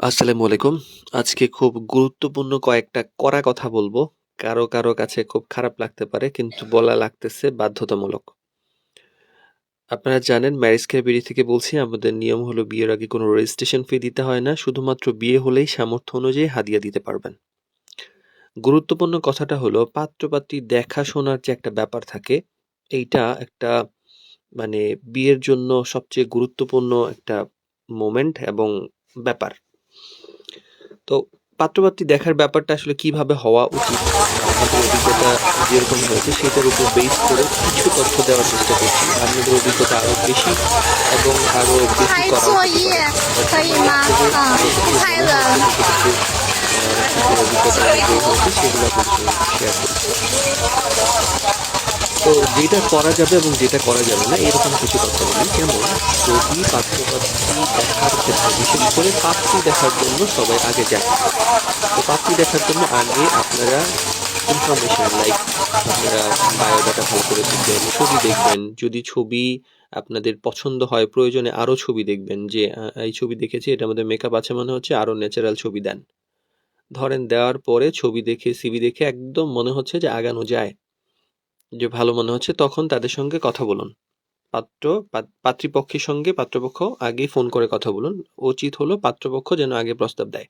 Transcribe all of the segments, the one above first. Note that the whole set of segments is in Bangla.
আসসালামু আলাইকুম। আজকে খুব গুরুত্বপূর্ণ কয়েকটা করা কথা বলব। কারও, কারও কাছে খুব খারাপ লাগতে পারে কিন্তু বলা লাগতেছে বাধ্যতামূলক। আপনারা জানেন ম্যারেজ ক্যার বিডি থেকে বলছি আমাদের নিয়ম হলো বিয়ের আগে কোনো রেজিস্ট্রেশন ফি দিতে হয় না। শুধুমাত্র বিয়ে হলেই সামর্থ্য অনুযায়ী হাদিয়া দিতে পারবেন। গুরুত্বপূর্ণ কথাটা হলো পাত্র-পাত্রী দেখাশোনার যে একটা ব্যাপার থাকে, এইটা একটা মানে বিয়ের জন্য সবচেয়ে গুরুত্বপূর্ণ একটা মোমেন্ট এবং ব্যাপার। তো পাত্রপাত্রী দেখার ব্যাপারটা আসলে কীভাবে হওয়া উচিত? আমাদের অভিজ্ঞতা যেরকম হয়েছে, সেটার উপর বেস করে কিছু তথ্য দেওয়ার চেষ্টা করছি। আপনাদের অভিজ্ঞতা আরও বেশি এবং আরও বেশি করা তো যেটা করা যাবে এবং যেটা করা যাবে না এরকম কিছু কথা বলি। যেমন যদি পাত্র-পাত্রী দেখার ক্ষেত্রে বিশেষ করে পাত্রী দেখার জন্য সবাই আগে যায়। তো পাত্রী দেখার জন্য আগে আপনারা ইনফরমেশন লাইক আপনারা বায়োডাটা ভালো করে দেখবেন, ছবি দেখবেন। যদি ছবি আপনাদের পছন্দ হয় প্রয়োজনে আরও ছবি দেখবেন যে এই ছবি দেখেছি এটা আমাদের মেকআপ আছে মনে হচ্ছে আরও ন্যাচারাল ছবি দেন। ধরেন দেওয়ার পরে ছবি দেখে সিভি দেখে একদম মনে হচ্ছে যে আগানো যায়। যে ভালো মনে হচ্ছে তখন তাদের সঙ্গে কথা বলুন। পাত্র পাত্রীপক্ষের সঙ্গে পাত্রপক্ষ আগেই ফোন করে কথা বলুন। উচিত হলো পাত্রপক্ষ যেন আগে প্রস্তাব দেয়।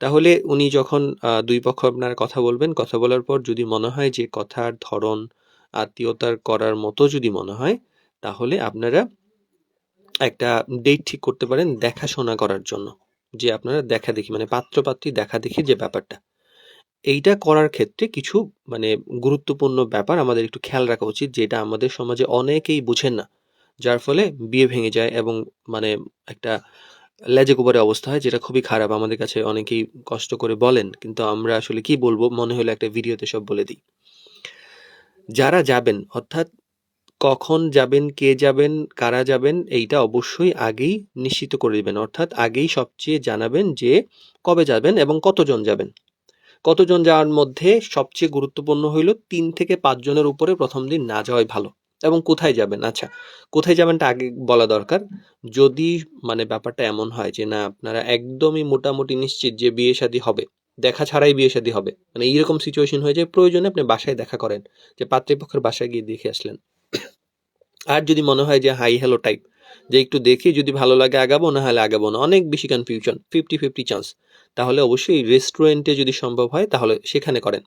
তাহলে উনি যখন দুই পক্ষ আপনার কথা বলবেন, কথা বলার পর যদি মনে হয় যে কথার ধরন, আত্মীয়তার করার মতো যদি মনে হয়, তাহলে আপনারা একটা ডেট ঠিক করতে পারেন দেখাশোনা করার জন্য। যে আপনারা দেখাদেখি মানে পাত্র-পাত্রী দেখাদেখি যে ব্যাপারটা। এইটা করার ক্ষেত্রে কিছু মানে গুরুত্বপূর্ণ ব্যাপার আমাদের একটু খেয়াল রাখা উচিত, যেটা আমাদের সমাজে অনেকেই বুঝেন না। যার ফলে বিয়ে ভেঙে যায় এবং মানে একটা লেজে-গোবরে অবস্থা হয়, যেটা খুবই খারাপ। আমাদের কাছে অনেকেই কষ্ট করে বলেন। কিন্তু আমরা আসলে কি বলব মনে হলো একটা ভিডিওতে সব বলে দিই। যারা যাবেন, অর্থাৎ কখন যাবেন, কে যাবেন, কারা যাবেন এইটা অবশ্যই আগেই নিশ্চিত করে দেবেন অর্থাৎ আগেই সবচেয়ে জানাবেন যে কবে যাবেন এবং কতজন যাবেন। কতজন যাওয়ার মধ্যে সবচেয়ে গুরুত্বপূর্ণ হইল তিন থেকে পাঁচজনের উপরে প্রথম দিন না যাওয়াই ভালো। এবং কোথায় যাবেন? আচ্ছা, কোথায় যাবেনটা আগে বলা দরকার। যদি মানে ব্যাপারটা এমন হয় যে না আপনারা একদমই মোটামুটি নিশ্চিত যে বিয়ে-শাদী হবে। দেখা ছাড়াই বিয়ে-শাদী হবে। মানে এইরকম সিচুয়েশন হয়ে যায় প্রয়োজনে আপনি বাসায় দেখা করেন। যে পাত্রীপক্ষের বাসায় গিয়ে দেখে আসলেন। আর যদি মনে হয় যে, হাই হ্যালো টাইপ যে একটু দেখি যদি ভালো লাগে আগাবো, না হলে আগাবো না। অনেক বেশি কনফিউশন 50-50 চান্স। তাহলে অবশ্যই রেস্টুরেন্টে যদি সম্ভব হয়, তাহলে সেখানে করেন।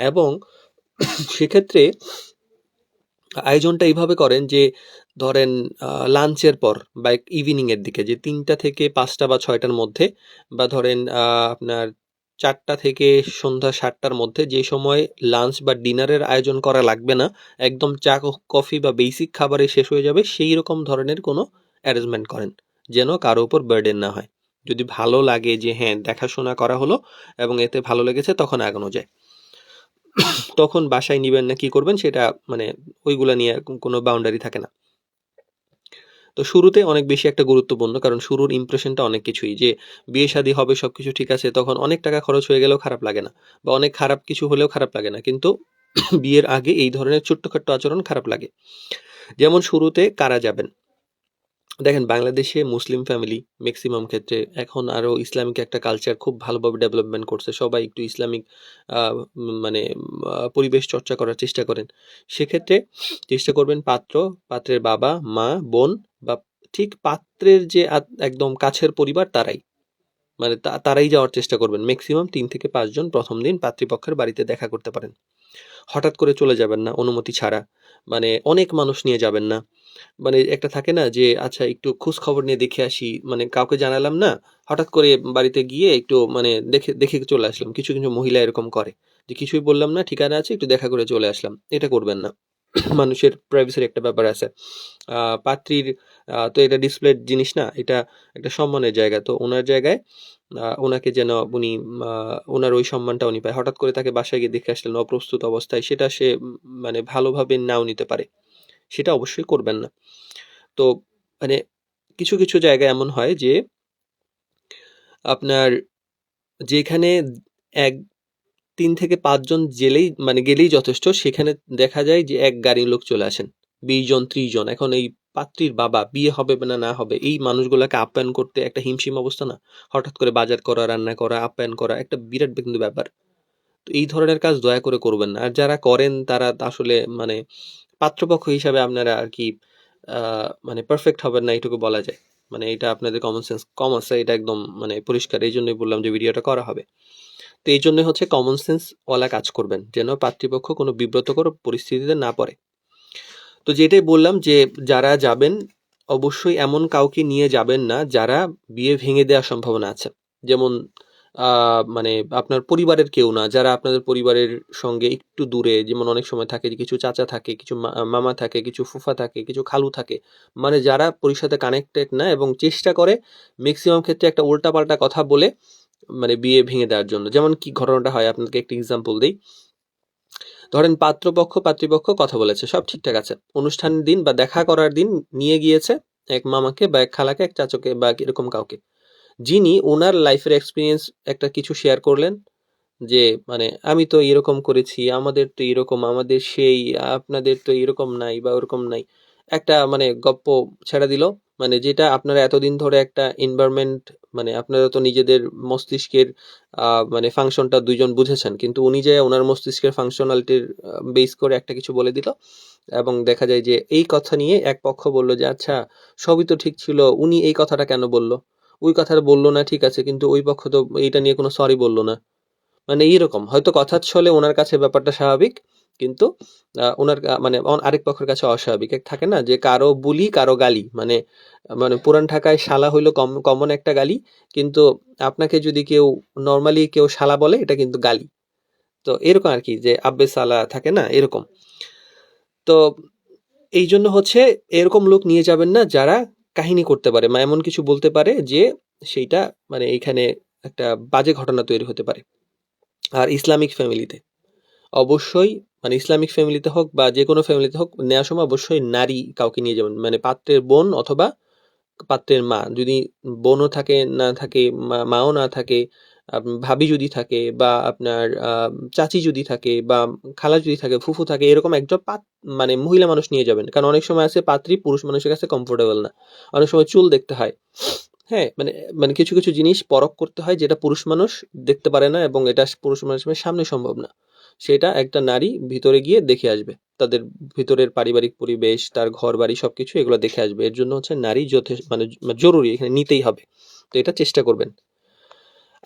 এবং সেক্ষেত্রে আয়োজনটা এইভাবে করেন যে, ধরেন লাঞ্চের পর বা ইভনিং এর দিকে, যে ৩টা থেকে পাঁচটা বা ছয়টার মধ্যে বা ধরেন আপনার ৪টা থেকে সন্ধ্যা সাতটার মধ্যে যে সময় লাঞ্চ বা ডিনারের আয়োজন করা লাগবে না। একদম চা, কফি বা বেসিক খাবারে শেষ হয়ে যাবে সেই রকম ধরনের কোনো অ্যারেঞ্জমেন্ট করেন। যেন কারও উপর বার্ডেন না হয়। যদি ভালো লাগে যে হ্যাঁ, দেখাশোনা করা হলো এবং এতে ভালো লেগেছে তখন আগানো যায়। তখন বাসায় নিবেন না কি করবেন সেটা মানে ওইগুলা নিয়ে কোনো বাউন্ডারি থাকে না। তো শুরুতে অনেক বেশি একটা গুরুত্বপূর্ণ কারণ শুরুর ইমপ্রেশনটা অনেক কিছুই যে বিয়ে-শাদী হবে সব কিছু ঠিক আছে তখন অনেক টাকা খরচ হয়ে গেলেও খারাপ লাগে না। বা অনেক খারাপ কিছু হলেও খারাপ লাগে না। কিন্তু বিয়ের আগে এই ধরনের ছোট্টখাট্ট আচরণ খারাপ লাগে। যেমন শুরুতে কারা যাবেন? দেখেন বাংলাদেশে মুসলিম ফ্যামিলি মেক্সিমাম ক্ষেত্রে এখন আরও ইসলামিক একটা কালচার খুব ভালোভাবে ডেভেলপমেন্ট করছে। সবাই একটু ইসলামিক মানে পরিবেশ চর্চা করার চেষ্টা করেন। সেক্ষেত্রে চেষ্টা করবেন পাত্র, পাত্রের বাবা, মা, বোন বা ঠিক পাত্রের যে একদম কাছের পরিবার তারাই। মানে তারাই যাওয়ার চেষ্টা করবেন। ম্যাক্সিমাম তিন থেকে পাঁচজন প্রথম দিন পাত্রীপক্ষের বাড়িতে দেখা করতে পারেন। হঠাৎ করে চলে যাবেন না অনুমতি ছাড়া। মানে অনেক মানুষ নিয়ে যাবেন না। মানে একটা থাকে না যে আচ্ছা একটু খোঁজ খবর নিয়ে দেখে আসি। মানে কাউকে জানালাম না। হঠাৎ করে বাড়িতে গিয়ে একটু মানে দেখে দেখে চলে আসলাম। কিছু, কিছু মহিলা এরকম করে। যে কিছুই বললাম না, ঠিকানা আছে একটু দেখা করে চলে আসলাম। এটা করবেন না। মানুষের প্রাইভেসির একটা ব্যাপার আছে। পাত্রীর তো এটা ডিসপ্লের জিনিস না। এটা একটা সম্মানের জায়গা। তো ওনার জায়গায় ওনাকে যেন উনি ওনার ওই সম্মানটা উনি পায়। হঠাৎ করে তাকে বাসায় গিয়ে দেখে আসলেন অপ্রস্তুত অবস্থায় সেটা সে মানে ভালোভাবে নাও নিতে পারে। সেটা অবশ্যই করবেন না। তো মানে কিছু, কিছু জায়গায় এমন হয় যে আপনার যেখানে ১ ৩ থেকে ৫ জন জেলেই মানে গেলেই যথেষ্ট সেখানে দেখা যায় যে এক গাড়ির লোক চলে আসেন। ২০ জন ৩০ জন। এখন এই পাত্রীর বাবা, বিয়ে হবে না না হবে, এই মানুষগুলোকে আপ্যায়ন করতে একটা হিমশিম অবস্থা না? হঠাৎ করে বাজার করা, রান্না করা আপ্যায়ন করা, একটা বিরাট কিন্তু ব্যাপার। তো এই ধরনের কাজ দয়া করে করবেন না। আর যারা করেন, তারা আসলে মানে পাত্রপক্ষ হিসাবে আপনারা আর কি মানে পারফেক্ট হবেন না এইটুকু বলা যায়। মানে এটা আপনাদের কমন সেন্স কম আছে এটা একদম মানে পরিষ্কার। এই জন্যই বললাম যে ভিডিওটা করা হবে। তো এই জন্য হচ্ছে কমন সেন্স ওয়ালা কাজ করবেন। যেন পাতৃপক্ষ কোনো বিব্রতকর পরিস্থিতিতে না পড়ে। তো যেটাই বললাম যে যারা যাবেন, অবশ্যই এমন কাউকে নিয়ে যাবেন না যারা বিয়ে ভেঙে দেওয়ার সম্ভাবনা আছে। যেমন মানে আপনার পরিবারের কেউ না, যারা আপনাদের পরিবারের সঙ্গে একটু দূরে, যেমন অনেক সময় থাকে কিছু চাচা থাকে, কিছু মামা থাকে, কিছু ফুফা থাকে, কিছু খালু থাকে মানে যারা পরির সাথে কানেক্টেড না এবং চেষ্টা করে ম্যাক্সিমাম ক্ষেত্রে একটা উল্টাপাল্টা কথা বলে মানে বিয়ে ভেঙে দেওয়ার জন্য। যেমন কি ঘটনাটা হয় আপনাকে একটা এক্সাম্পল দিই। ধরেন পাত্রপক্ষ, পাত্রীপক্ষ কথা বলেছে, সব ঠিকঠাক আছে। অনুষ্ঠানের দিন বা দেখা করার দিন নিয়ে গিয়েছে এক মামাকে বা এক খালাকে, এক চাচকে বা এরকম কাউকে। যিনি ওনার লাইফের এক্সপিরিয়েন্স একটা কিছু শেয়ার করলেন যে মানে আমি তো এরকম করেছি, আমাদের তো এরকম, আমাদের সেই, আপনাদের তো এরকম নাই বা ওরকম নাই। একটা মানে গপ্প ছেড়ে দিল। মানে যেটা আপনারা এতদিন ধরে একটা এনভায়রনমেন্ট মানে আপনারা তো নিজেদের মস্তিষ্কের মানে ফাংশনটা দুইজন বুঝেছেন। কিন্তু উনি যে ওনার মস্তিষ্কের ফাংশনালিটির বেস করে একটা কিছু বলে দিল এবং দেখা যায় যে এই কথা নিয়ে এক পক্ষ বলল যে আচ্ছা সবই তো ঠিক ছিল, উনি এই কথাটা কেন বলল? ওই কথাটা বলল না, ঠিক আছে, কিন্তু ওই পক্ষ তো এইটা নিয়ে কোনো সরি বলল না। মানে এইরকম, হয়তো কথার ছলে ওনার কাছে ব্যাপারটা স্বাভাবিক কিন্তু ওনার মানে আরেক পক্ষের কাছে অস্বাভাবিক। এক থাকে না যে, কারও বুলি, কারও গালি। মানে মানে পুরান ঢাকায় শালা হইল কম, কমন একটা গালি। কিন্তু আপনাকে যদি কেউ নর্মালি কেউ শালা বলে, এটা কিন্তু গালি। তো এরকম আর কি, যে, আব্বে সালা থাকে না, এরকম। তো এই জন্য হচ্ছে, এরকম লোক নিয়ে যাবেন না যারা কাহিনী করতে পারে বা এমন কিছু বলতে পারে যে, সেইটা মানে এইখানে একটা বাজে ঘটনা তৈরি হতে পারে। আর ইসলামিক ফ্যামিলিতে। অবশ্যই মানে ইসলামিক ফ্যামিলিতে হোক বা যে কোনো ফ্যামিলিতে হোক নেওয়ার সময় অবশ্যই নারী কাউকে নিয়ে যাবেন। মানে পাত্রের বোন অথবা পাত্রের মা। যদি বোনও থাকে, না থাকে মাও না থাকে ভাবি যদি থাকে বা আপনার চাচি যদি থাকে বা খালা যদি থাকে, ফুফু থাকে, এরকম একজন পাত মানে মহিলা মানুষ নিয়ে যাবেন। কারণ অনেক সময় আছে পাত্রী পুরুষ মানুষের কাছে কমফোর্টেবল না। অনেক সময় চুল দেখতে হয়। হ্যাঁ মানে মানে কিছু কিছু জিনিস পরখ করতে হয় যেটা পুরুষ মানুষ দেখতে পারে না এবং এটা পুরুষ মানুষের সামনে সম্ভব না। সেটা একটা নারী ভিতরে গিয়ে দেখে আসবে। তাদের ভিতরের পারিবারিক পরিবেশ, তার ঘর বাড়ি সব কিছু এগুলো দেখে আসবে। এর জন্য হচ্ছে নারী যথেষ্ট মানে জরুরি, এখানে নিতেই হবে। তো এটা চেষ্টা করবেন।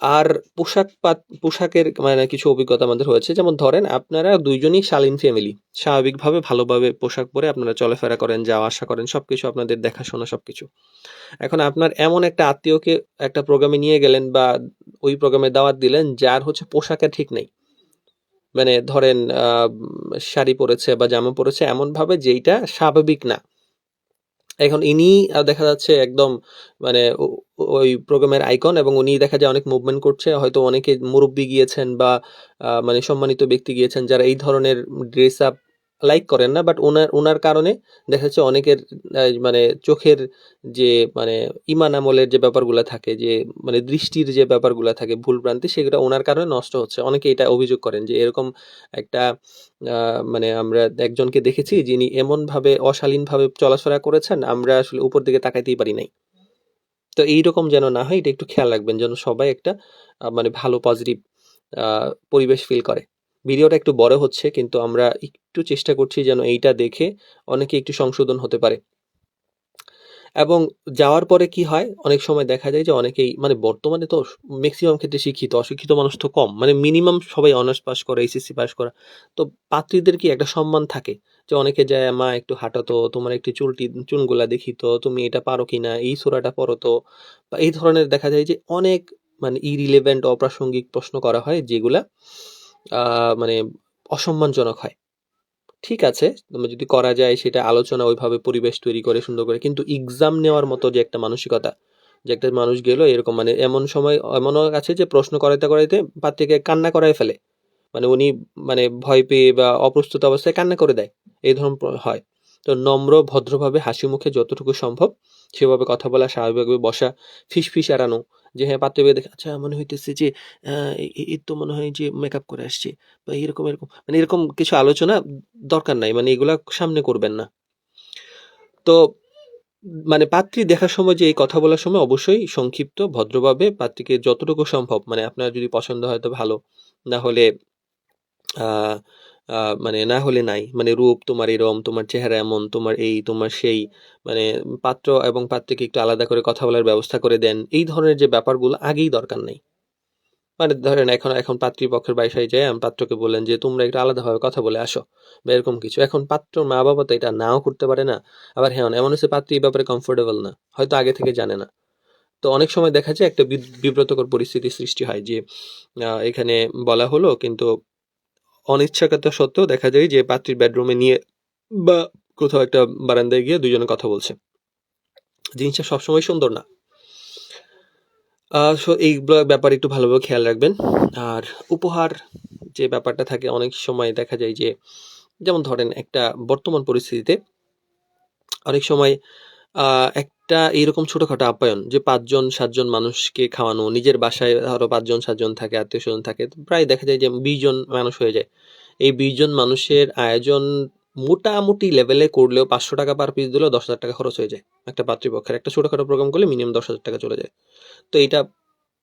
আর পোশাক পাত, পোশাকের মানে কিছু অভিজ্ঞতা আমাদের হয়েছে। যেমন ধরেন আপনারা দুইজনই শালীন ফ্যামিলি স্বাভাবিকভাবে ভালোভাবে পোশাক পরে আপনারা চলাফেরা করেন, যাওয়া আসা করেন সব কিছু আপনাদের দেখাশোনা সব কিছু এখন আপনার এমন একটা আত্মীয়কে একটা প্রোগ্রামে নিয়ে গেলেন বা ওই প্রোগ্রামে দাওয়াত দিলেন, যার হচ্ছে পোশাকের ঠিক নেই। মানে ধরেন শাড়ি পরেছে বা জামা পরেছে এমনভাবে যেইটা স্বাভাবিক না। এখন ইনি দেখা যাচ্ছে একদম মানে ওই প্রোগ্রামের আইকন এবং উনি দেখা যায় অনেক মুভমেন্ট করছে। হয়তো অনেকে মুরব্বী গিয়েছেন বা মানে সম্মানিত ব্যক্তি গিয়েছেন যারা এই ধরনের ড্রেস আপ লাইক করেন না বাট ওনার ওনার কারণে দেখা যাচ্ছে অনেকের মানে চোখের যে মানে ইমান আমলের যে ব্যাপারগুলো থাকে, যে মানে দৃষ্টির যে ব্যাপারগুলো থাকে, ভুল ভ্রান্তি, সেগুলো ওনার কারণে নষ্ট হচ্ছে। অনেকে এটা অভিযোগ করেন যে, এরকম একটা মানে আমরা একজনকে দেখেছি যিনি এমনভাবে অশালীনভাবে অশালীন ভাবে চলাফেরা করেছেন, আমরা আসলে উপর দিকে তাকাইতেই পারি নাই। তো এইরকম যেন না হয়, এটা একটু খেয়াল রাখবেন যেন সবাই একটা মানে ভালো পজিটিভ পরিবেশ ফিল করে। ভিডিওটা একটু বড় হচ্ছে, কিন্তু আমরা একটু চেষ্টা করছি যেন এইটা দেখে অনেকে একটু সংশোধন হতে পারে। এবং যাওয়ার পরে কি হয়? অনেক সময় দেখা যায় যে অনেকেই মানে বর্তমানে তো ম্যাক্সিমাম ক্ষেত্রে শিক্ষিত, অশিক্ষিত মানুষ তো কম মানে মিনিমাম সবাই অনার্স পাস করে এইচএসসি পাস করা। তো পাত্রীদের কি একটা সম্মান থাকে? যে অনেকে যায়, মা, একটু হাঁটো তো তোমার একটু চুলটি, চুলগুলা দেখি তো, তুমি এটা পারো কি না এই সোরাটা পরো তো। বা এই ধরনের দেখা যায় যে অনেক মানে ইরিলেভেন্ট অপ্রাসঙ্গিক প্রশ্ন করা হয় যেগুলা মানে অসম্মানজনক হয়। ঠিক আছে তুমি যদি করা যায় সেটা আলোচনা ওইভাবে পরিবেশ তৈরি করে, সুন্দর করে। কিন্তু এক্সাম নেওয়ার মতো যে একটা মানসিকতা, যে একটা মানুষ গেল এরকম মানে এমন সময়, এমনও আছে যে প্রশ্ন করাইতে করাইতে পাত্রীকে কান্না করাই ফেলে। মানে উনি মানে ভয় পেয়ে বা অপ্রস্তুত অবস্থায় কান্না করে দেয়। এই ধরনের হয়। তো নম্র, ভদ্রভাবে হাসি মুখে যতটুকু সম্ভব সেভাবে কথা বলা, স্বাভাবিকভাবে বসা ফিস ফিস এড়ানো যে হ্যাঁ পাত্রে দেখে আচ্ছা মনে হইতেছে যে এ তো মনে হয় যে মেকআপ করে আসছে বা এরকম এরকম। মানে এরকম কিছু আলোচনা দরকার নাই মানে এগুলা সামনে করবেন না। তো মানে পাত্রী দেখার সময় যে, এই কথা বলার সময় অবশ্যই সংক্ষিপ্ত, ভদ্রভাবে পাত্রীকে যতটুকু সম্ভব মানে আপনার যদি পছন্দ হয় তো ভালো। না হলে মানে না হলে নাই। মানে রূপ তোমার এরম, তোমার চেহারা এমন, তোমার এই, তোমার সেই মানে পাত্র এবং পাত্রীকে একটু আলাদা করে কথা বলার ব্যবস্থা করে দেন। এই ধরনের যে ব্যাপারগুলো আগেই দরকার নেই। মানে ধরেন এখন এখন পাত্রীপক্ষের বাসায় যায় আমি পাত্রকে বললেন যে, তোমরা একটু আলাদাভাবে কথা বলে আসো বা এরকম কিছু। এখন পাত্র মা বাবা তো এটা নাও করতে পারে না। আবার হ্যাঁ এমন হচ্ছে পাত্রী এই ব্যাপারে কমফোর্টেবল না। হয়তো আগে থেকে জানে না। তো অনেক সময় দেখা যায় একটা বিব্রতকর পরিস্থিতি সৃষ্টি হয় যে এখানে বলা হলো কিন্তু অনিচ্ছাকতা সত্ত্বেও দেখা যায় যে পাত্রীর বেডরুমে নিয়ে বা কোথাও একটা বারান্দায় গিয়ে দুজনে কথা বলছে। জিনিসটা সবসময় সুন্দর না। সো এই ব্যাপারে একটু ভালোভাবে খেয়াল রাখবেন। আর উপহার যে ব্যাপারটা থাকে অনেক সময় দেখা যায় যে যেমন ধরেন একটা বর্তমান পরিস্থিতিতে অনেক সময় আহ, একটা এইরকম ছোটখাটো আপ্যায়ন যে পাঁচজন, সাতজন মানুষকে খাওয়ানো, নিজের বাসায় ধরো পাঁচজন, সাতজন থাকে আত্মীয় স্বজন থাকে, প্রায় দেখা যায় যে বিশ জন মানুষ হয়ে যায়। এই বিশ জন মানুষের আয়োজন মোটামুটি লেভেলে করলেও পাঁচশো টাকা পার পিস দিলেও দশ হাজার টাকা খরচ হয়ে যায় একটা পাত্রীপক্ষের একটা ছোটোখাটো প্রোগ্রাম করলে মিনিমাম দশ হাজার টাকা চলে যায়। তো এটা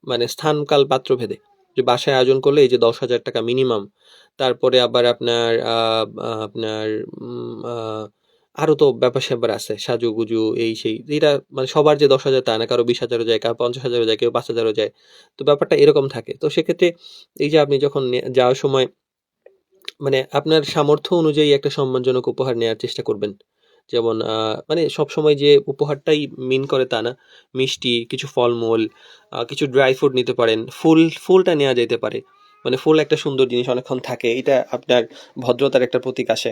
মানে স্থানকাল পাত্র ভেদে যে বাসায় আয়োজন করলে এই যে দশ হাজার টাকা মিনিমাম তারপরে আবার আপনার আপনার উম, আহ, আরও তো ব্যাপার স্যাপার আছে সাজুগুজু এই সেই এটা মানে সবার যে দশ হাজার তা না কারও বিশ হাজারও যায় কারও পঞ্চাশ হাজারও যায় কেউ পাঁচ হাজারও যায় তো ব্যাপারটা এরকম থাকে। তো সেক্ষেত্রে এই যে আপনি যখন যাওয়ার সময় মানে আপনার সামর্থ্য অনুযায়ী একটা সম্মানজনক উপহার নেওয়ার চেষ্টা করবেন। যেমন মানে সব সময় যে উপহারটাই মিন করে তা না মিষ্টি কিছু ফলমূল কিছু ড্রাই ফ্রুট নিতে পারেন ফুল ফুলটা নেওয়া যেতে পারে। মানে ফুল একটা সুন্দর জিনিস অনেকক্ষণ থাকে এটা আপনার ভদ্রতার একটা প্রতীক আসে।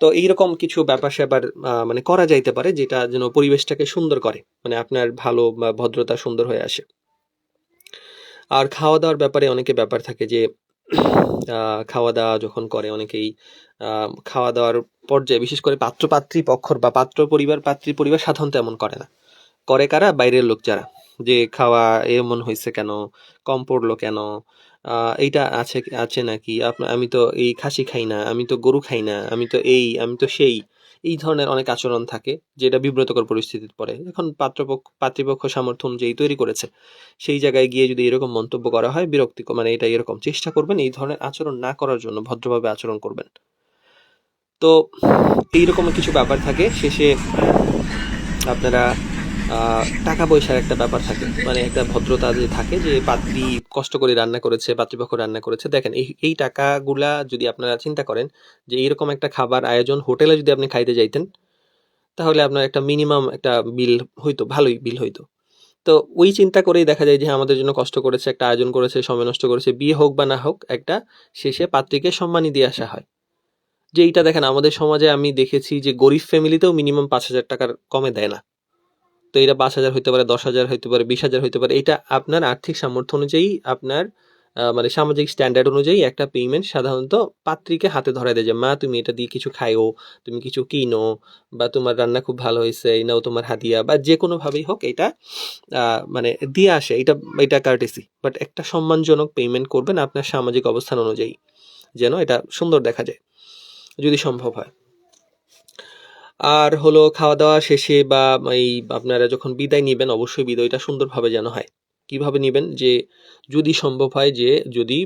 তো এইরকম কিছু ব্যাপার স্যাপার মানে করা যাইতে পারে যেটা যেন পরিবেশটাকে সুন্দর করে মানে আপনার ভালো বা ভদ্রতা সুন্দর হয়ে আসে। আর খাওয়া দাওয়ার ব্যাপারে অনেকে ব্যাপার থাকে যে খাওয়া দাওয়া যখন করে অনেকেই খাওয়া দাওয়ার পর্যায়ে বিশেষ করে পাত্র পাত্রী পক্ষর বা পাত্র পরিবার, পাত্রী পরিবার সাধারণত এমন করে না। করে কারা? বাইরের লোক যারা। যে খাওয়া এমন হয়েছে কেন? কম পড়ল কেন? এইটা আছে আছে নাকি? আপনার আমি তো এই খাসি খাই না, আমি তো গরু খাই না, আমি তো এই, আমি তো সেই, এই ধরনের অনেক আচরণ থাকে যেটা বিব্রতকর পরিস্থিতিতে পড়ে। এখন পাত্রপক্ষ পাত্রীপক্ষ সামর্থ্য অনুযায়ী তৈরি করেছে। সেই জায়গায় গিয়ে যদি এরকম মন্তব্য করা হয় বিরক্তিকর মানে এটা এরকম চেষ্টা করবেন, এই ধরনের আচরণ না করার জন্য ভদ্রভাবে আচরণ করবেন। তো এইরকম কিছু ব্যাপার থাকে, শেষে আপনারা টাকা পয়সার একটা ব্যাপার থাকে। মানে একটা ভদ্রতা যে থাকে যে পাত্রী কষ্ট করে রান্না করেছে, পাত্রীপক্ষ রান্না করেছে, দেখেন এই এই টাকাগুলা যদি আপনারা চিন্তা করেন যে এইরকম একটা খাবার আয়োজন হোটেলে যদি আপনি খাইতে যাইতেন, তাহলে আপনার একটা মিনিমাম একটা বিল হইতো, ভালোই বিল হইতো। তো ওই চিন্তা করেই দেখা যায় যে আমাদের জন্য কষ্ট করেছে, একটা আয়োজন করেছে, সময় নষ্ট করেছে, বিয়ে হোক বা না হোক, একটা শেষে পাত্রীকে সম্মানই দিয়ে আসা হয়। যে এইটা দেখেন, আমাদের সমাজে আমি দেখেছি যে গরিব ফ্যামিলিতেও মিনিমাম পাঁচ হাজার টাকার কমে দেয় না। তো এটা পাঁচ হাজার হইতে পারে, দশ হাজার হইতে পারে, বিশ হাজার হইতে পারে। এটা আপনার আর্থিক সামর্থ্য অনুযায়ী আপনার মানে সামাজিক স্ট্যান্ডার্ড অনুযায়ী একটা পেমেন্ট সাধারণত পাত্রীকে হাতে ধরা দেয় যে, মা, তুমি এটা দিয়ে কিছু খাইও তুমি কিছু কিনো, বা তোমার রান্না খুব ভালো হয়েছে, এই নাও তোমার হাদিয়া, বা যে কোনোভাবেই হোক এটা মানে দিয়ে আসে। এটা এটা কার্টেসি বাট একটা সম্মানজনক পেমেন্ট করবেন আপনার সামাজিক অবস্থান অনুযায়ী, যেন এটা সুন্দর দেখা যায়, যদি সম্ভব হয়। আর হলো খাওয়া দাওয়া শেষে বা এই আপনারা যখন বিদায় নেবেন, অবশ্যই বিদায়টা সুন্দরভাবে যেন হয়। কীভাবে নেবেন? যে যদি সম্ভব হয় যে যদি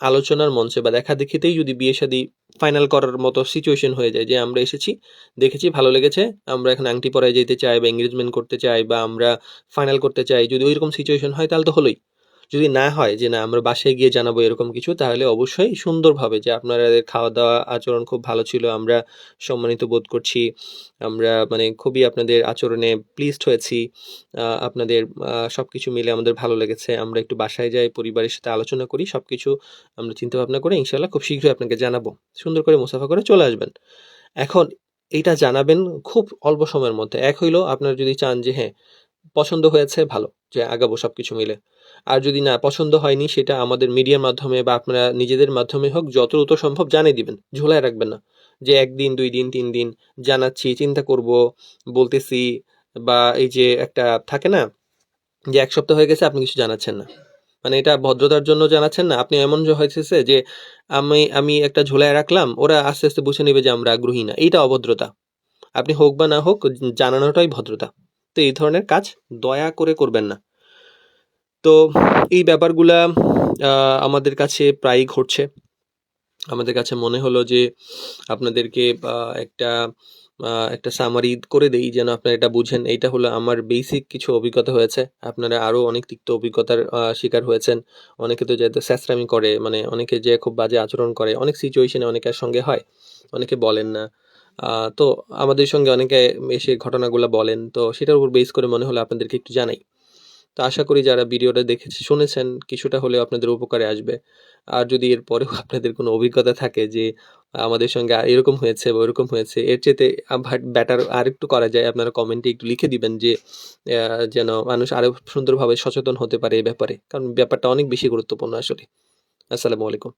আলোচনার মঞ্চে বা দেখা দেখিতেই যদি বিয়ে শাদী ফাইনাল করার মতো সিচুয়েশন হয়ে যায় যে আমরা এসেছি, দেখেছি, ভালো লেগেছে, আমরা এখন আংটি পরায় যেতে চাই বা এঙ্গেজমেন্ট করতে চাই বা আমরা ফাইনাল করতে চাই, যদি ওইরকম সিচুয়েশন হয় তাহলে তো হলোই। যদি না হয় যে না, আমরা বাসায় গিয়ে জানাব এরকম কিছু, তাহলে অবশ্যই সুন্দরভাবে যে আপনাদের খাওয়া দাওয়া আচরণ খুব ভালো ছিল, আমরা সম্মানিত বোধ করছি। আমরা মানে খুবই আপনাদের আচরণে প্লিজড হয়েছি। আপনাদের সব কিছু মিলে আমাদের ভালো লেগেছে। আমরা একটু বাসায় যাই, পরিবারের সাথে আলোচনা করি সব কিছু আমরা চিন্তা ভাবনা করে ইনশাল্লাহ খুব শীঘ্রই আপনাকে জানাব। সুন্দর করে মুসাফা করে চলে আসবেন। এখন এইটা জানাবেন খুব অল্প সময়ের মধ্যে। এক হইল, আপনার যদি চান যে হ্যাঁ পছন্দ হয়েছে, ভালো, যে আগাবো সব কিছু মিলে। আর যদি না পছন্দ হয়নি, সেটা আমাদের মিডিয়ার মাধ্যমে বা আপনারা নিজেদের মাধ্যমে হোক যত দ্রুত সম্ভব জানিয়ে দিবেন, ঝোলায় রাখবেন না। যে একদিন, দুই দিন, তিন দিন জানাচ্ছি, চিন্তা করব, বলতেছি বা এই যে একটা থাকে না, যে এক সপ্তাহ হয়ে গেছে, আপনি কিছু জানাচ্ছেন না। মানে এটা ভদ্রতার জন্য জানাচ্ছেন না, আপনি এমন হয়েছে যে আমি আমি একটা ঝোলায় রাখলাম, ওরা আস্তে আস্তে বুঝে নেবে যে আমরা আগ্রহী না, এইটা অভদ্রতা। আপনি হোক বা না হোক, জানানোটাই ভদ্রতা। তো এই ধরনের কাজ দয়া করে করবেন না। তো এই ব্যাপারগুলা আমাদের কাছে প্রায়ই ঘটছে। আমাদের কাছে মনে হলো যে আপনাদেরকে একটা একটা সামারি করে দেই যেন আপনারা এটা বুঝেন। এইটা হলো আমার বেসিক কিছু অভিজ্ঞতা হয়েছে। আপনারা আরও অনেক তিক্ত অভিজ্ঞতার শিকার হয়েছেন। অনেকে তো যেহেতু স্যাসরামি করে মানে অনেকে যে খুব বাজে আচরণ করে, অনেক সিচুয়েশনে অনেকের সঙ্গে হয়, অনেকে বলেন না। তো আমাদের সঙ্গে অনেকে এসে ঘটনাগুলো বলেন, তো সেটার উপর বেস করে মনে হলো আপনাদেরকে একটু জানাই। তো আশা করি যারা ভিডিওটা দেখেছে, শুনেছেন, কিছুটা হলেও আপনাদের উপকারে আসবে। আর যদি এরপরেও আপনাদের কোনো অভিজ্ঞতা থাকে যে আমাদের সঙ্গে এরকম হয়েছে বা ওরকম হয়েছে, এর চেতে ব্যাটার আর একটু করা যায়, আপনারা কমেন্টে একটু লিখে দিবেন যে যেন মানুষ আরও সুন্দরভাবে সচেতন হতে পারে এ ব্যাপারে। কারণ ব্যাপারটা অনেক বেশি গুরুত্বপূর্ণ আসলে। আসসালামু আলাইকুম।